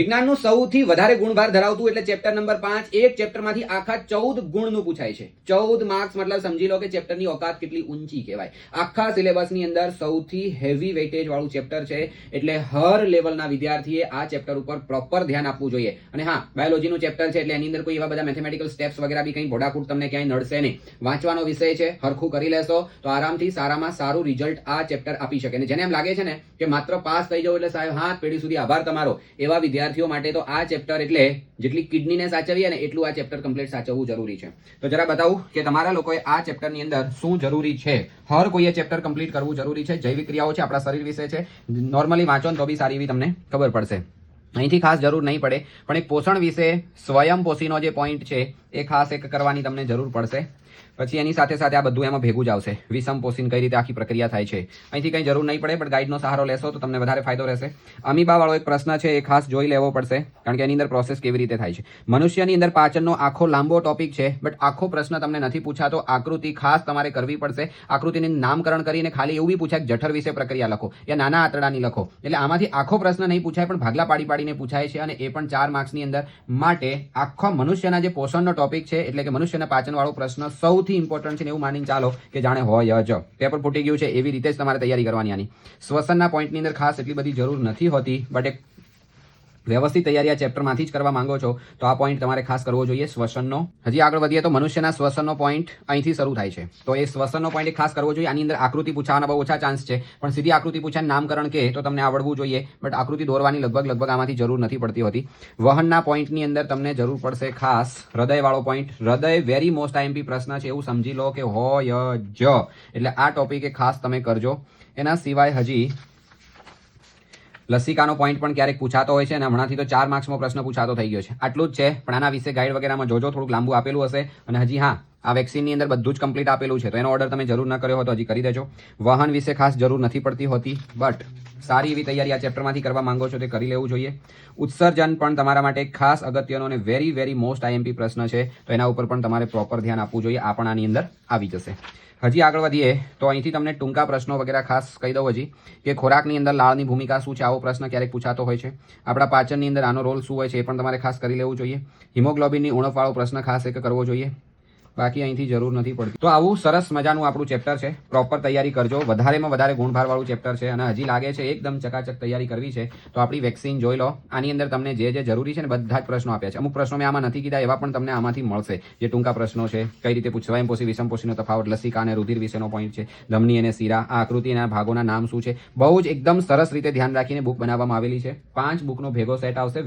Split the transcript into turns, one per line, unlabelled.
વિજ્ઞાનનું સૌથી વધારે ગુણભાર ધરાવતું એટલે ચેપ્ટર નંબર પાંચ એક ચેપ્ટરમાંથી આખા ચૌદ ગુણનું પૂછાય છે. ચૌદ માર્ક્સ મતલબ સમજી લો કે ચેપ્ટરની ઓકાત કેટલી ઊંચી કહેવાય. આખા સિલેબસની અંદર સૌથી હેવી વેટેજ વાળું ચેપ્ટર છે, એટલે હર લેવલના વિદ્યાર્થીએ આ ચેપ્ટર ઉપર પ્રોપર ધ્યાન આપવું જોઈએ. અને હા બાયોલોજીનું ચેપ્ટર છે, એટલે એની અંદર કોઈ એવા બધા મેથેમેટિકલ સ્ટેપ્સ વગેરે બી કંઈ ભોડાકૂટ તમને ક્યાંય નડશે નહીં. વાંચવાનો વિષય છે, હરખું કરી લેશો, તો આરામથી સારામાં સારું રિઝલ્ટ આ ચેપ્ટર આપી શકે. અને જેને એમ લાગે છે ને, કે માત્ર પાસ થઈ જવું એટલે સાહેબ હાથ પેઢી સુધી આભાર તમારો. એવા વિદ્યાર્થીઓ માટે તો આ ચેપ્ટર એટલે જેટલી કિડનીને સાચવીએ ને એટલું આ ચેપ્ટર કમ્પ્લીટ સાચવવું જરૂરી છે. તો જરા બતાવું કે તમારા લોકોએ આ ચેપ્ટરની અંદર શું જરૂરી છે? હર કોઈએ ચેપ્ટર કમ્પ્લીટ કરવું જરૂરી છે? જૈવિક ક્રિયાઓ છે આપણા શરીર વિશે છે? નોર્મલી વાંચો તો બી સારી એવી તમને ખબર પડશે. અહીંથી ખાસ જરૂર નહીં પડે, પણ એક પોષણ વિશે સ્વયં પોષીનો જે પોઈન્ટ છે, એ ખાસ એક કરવાની તમને જરૂર પડશે. પછી એની સાથે સાથે આ બધું એમાં ભેગું જ આવશે. વિષમ પોષણ કઈ રીતે આખી પ્રક્રિયા થાય છે. અહીંથી કંઈ જરૂર નહીં પડે પણ ગાઈડનો સહારો લેશો તો તમને વધારે ફાયદો રહેશે. અમીબાવાળો એક પ્રશ્ન છે, એ ખાસ જોઈ લેવો પડશે, કારણ કે એની અંદર પ્રોસેસ કેવી રીતે થાય છે. મનુષ્યની અંદર પાચનનો આખો લાંબો ટોપિક છે બટ આખો પ્રશ્ન તમને નથી પૂછાતો. આકૃતિ ખાસ તમારે કરવી પડશે. આકૃતિને નામકરણ કરીને ખાલી એવું બી પૂછાય કે જઠર વિશે પ્રક્રિયા લખો યા નાના આંતરડાની લખો. એટલે આમાંથી આખો પ્રશ્ન નહીં પૂછાય, પણ ભાગલા પાડી પાડીને પૂછાય છે અને એ પણ ચાર માર્ક્સની અંદર. માટે આખો મનુષ્યના જે પોષણનો ટોપિક છે, એટલે કે મનુષ્યના પાચનવાળો પ્રશ્ન સૌથી ઇમ્પોર્ટન્ટ છે ને એવું માની ચાલો કે જાણે હોય જ. પેપર ફૂટી ગયું છે, એવી રીતે જ તમારે તૈયારી કરવાની આની. શ્વસનના પોઈન્ટની અંદર ખાસ એટલી બધી જરૂર નથી હોતી બટ એક વ્યવસ્થિત તૈયારી આ ચેપ્ટરમાંથી જ કરવા માંગો છો, તો આ પોઈન્ટ તમારે ખાસ કરવો જોઈએ, શ્વસનનો. હજી આગળ વધીએ તો મનુષ્યના શ્વસનનો પોઈન્ટ અહીંથી શરૂ થાય છે. તો એ શ્વસનનો પોઈન્ટ ખાસ કરવો જોઈએ, આની અંદર આકૃતિ પૂછવાના બહુ ઓછા ચાન્સ છે, પણ સીધી આકૃતિ પૂછાને નામકરણ કે તો તમને આવડવું જોઈએ બટ આકૃતિ દોરવાની લગભગ લગભગ આમાંથી જરૂર નથી પડતી હોતી. વહનના પોઈન્ટની અંદર તમને જરૂર પડશે ખાસ હૃદયવાળો પોઈન્ટ હૃદય વેરી મોસ્ટ આઈએમપી પ્રશ્ન છે, એવું સમજી લો કે હોય જ. એટલે આ ટોપિકે ખાસ તમે કરજો. એના સિવાય હજી લસિકાનો પોઈન્ટ પણ ક્યારેક પૂછાતો હોય છે અને હમણાંથી તો ચાર માર્ક્સમાં પ્રશ્ન પૂછાતો થઈ ગયો છે. આટલું જ છે. પણ આના વિશે ગાઈડ વગેરેમાં જોજો, થોડુંક લાંબુ આપેલું હશે. અને હજી હા, આ વેક્સિનની અંદર બધું જ કમ્પ્લીટ આપેલું છે. તો એનો ઓર્ડર તમે જરૂર ન કર્યો હોય તો હજી કરી દેજો. વાહન વિશે ખાસ જરૂર નથી પડતી હોતી બટ સારી એવી તૈયારી આ ચેપ્ટરમાંથી કરવા માંગો છો તે કરી લેવું જોઈએ. ઉત્સર્જન પણ તમારા માટે ખાસ અગત્યનો અને વેરી વેરી મોસ્ટ આઈએમપી પ્રશ્ન છે. તો એના ઉપર પણ તમારે પ્રોપર ધ્યાન આપવું જોઈએ. આ પણ આની અંદર આવી જશે. હજી આગળ વધીએ, તો અહીંથી તમને ટૂંકા પ્રશ્નો વગેરે ખાસ કહી દઉં હજી, કે ખોરાકની અંદર લાળની ભૂમિકા શું છે, આવો પ્રશ્ન ક્યારેક પૂછાતો હોય છે. આપણા પાચનની અંદર આનો રોલ શું હોય છે એ પણ તમારે ખાસ કરી લેવું જોઈએ. હિમોગ્લોબિનની ઉણપવાળો પ્રશ્ન ખાસ એક કરવો જોઈએ. બાકી અહીંથી જરૂર નથી પડતી. તો આવું સરસ મજાનું આપણું ચેપ્ટર છે. પ્રોપર તૈયારી કરજો. વધારેમાં વધારે ગુણભારવાળું ચેપ્ટર છે અને હજી લાગે છે એકદમ ચકાચક તૈયારી કરવી છે. તો આપણી વેક્સિન જોઈ લો. આની અંદર તમને જે જે જરૂરી છે ને બધા જ પ્રશ્નો આપ્યા છે. અમુક પ્રશ્નો મેં આમાં નથી કીધા, એવા પણ તમને આમાંથી મળશે. જે ટૂંકા પ્રશ્નો છે, કઈ રીતે પૂછ, વિષમ વિષમપોષીનો તફાવત, લસિકા અને રુધિર વિશેનો પોઈન્ટ છે, ધમની અને શીરા, આ આકૃતિના ભાગોના નામ શું છે? બહુ જ એકદમ સરસ રીતે ધ્યાન રાખીને બુક બનાવવામાં આવેલી છે. પાંચ બુકનો ભેગો સેટ આવશે.